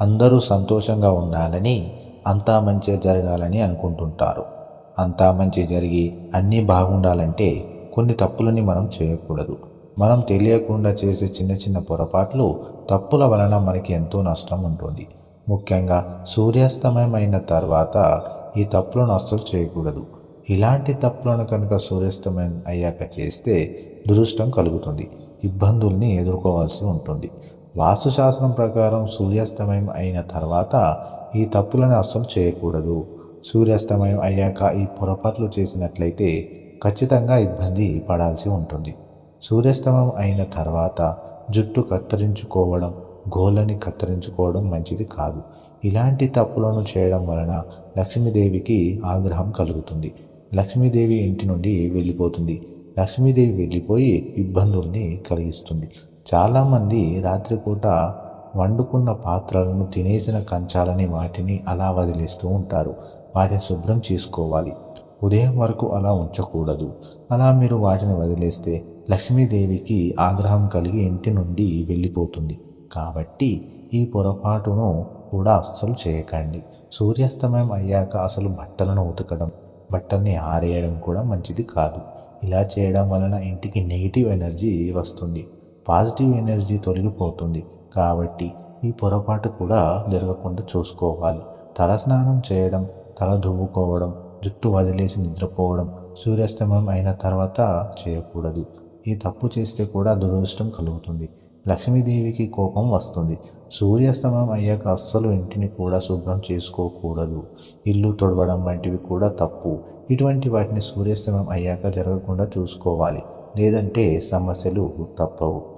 అందరూ సంతోషంగా ఉండాలని అంతా మంచిగా జరగాలని అనుకుంటుంటారు. అంతా మంచి జరిగి అన్నీ బాగుండాలంటే కొన్ని తప్పులని మనం చేయకూడదు. మనం తెలియకుండా చేసే చిన్న చిన్న పొరపాట్లు తప్పుల వలన మనకి ఎంతో నష్టం ఉంటుంది. ముఖ్యంగా సూర్యాస్తమయం అయిన తర్వాత ఈ తప్పులను అస్సలు చేయకూడదు. ఇలాంటి తప్పులను కనుక సూర్యాస్తమయం అయ్యాక చేస్తే దురుష్టం కలుగుతుంది. ఇబ్బందుల్ని ఎదుర్కోవాల్సి ఉంటుంది. వాస్తుశాస్త్రం ప్రకారం సూర్యాస్తమయం అయిన తర్వాత ఈ తప్పులను అస్సలు చేయకూడదు. సూర్యాస్తమయం అయ్యాక ఈ పొరపాట్లు చేసినట్లయితే ఖచ్చితంగా ఇబ్బంది పడాల్సి ఉంటుంది. సూర్యాస్తమయం అయిన తర్వాత జుట్టు కత్తిరించుకోవడం గోళ్ళని కత్తిరించుకోవడం మంచిది కాదు. ఇలాంటి తప్పులను చేయడం వలన లక్ష్మీదేవికి ఆగ్రహం కలుగుతుంది. లక్ష్మీదేవి ఇంటి నుండి వెళ్ళిపోతుంది. లక్ష్మీదేవి వెళ్ళిపోయి ఇబ్బందుల్ని కలిగిస్తుంది. చాలామంది రాత్రిపూట వండుకున్న పాత్రలను తినేసిన కంచాలని వాటిని అలా వదిలేస్తూ ఉంటారు. వాటిని శుభ్రం చేసుకోవాలి. ఉదయం వరకు అలా ఉంచకూడదు. అలా మీరు వాటిని వదిలేస్తే లక్ష్మీదేవికి ఆగ్రహం కలిగి ఇంటి నుండి వెళ్ళిపోతుంది. కాబట్టి ఈ పొరపాటును కూడా అస్సలు చేయకండి. సూర్యాస్తమయం అయ్యాక అసలు బట్టలను ఉతకడం బట్టల్ని ఆరేయడం కూడా మంచిది కాదు. ఇలా చేయడం వలన ఇంటికి నెగిటివ్ ఎనర్జీ వస్తుంది. పాజిటివ్ ఎనర్జీ తొలగిపోతుంది కాబట్టి ఈ పొరపాటు కూడా జరగకుండా చూసుకోవాలి. తలస్నానం చేయడం తల దువ్వుకోవడం జుట్టు వదిలేసి నిద్రపోవడం సూర్యాస్తమయం అయిన తర్వాత చేయకూడదు. ఈ తప్పు చేస్తే కూడా దురదృష్టం కలుగుతుంది. లక్ష్మీదేవికి కోపం వస్తుంది. సూర్యాస్తమయం అయ్యాక అస్సలు ఇంటిని కూడా శుభ్రం చేసుకోకూడదు. ఇల్లు తొడవడం వంటివి కూడా తప్పు. ఇటువంటి వాటిని సూర్యాస్తమయం అయ్యాక జరగకుండా చూసుకోవాలి. లేదంటే సమస్యలు తప్పవు.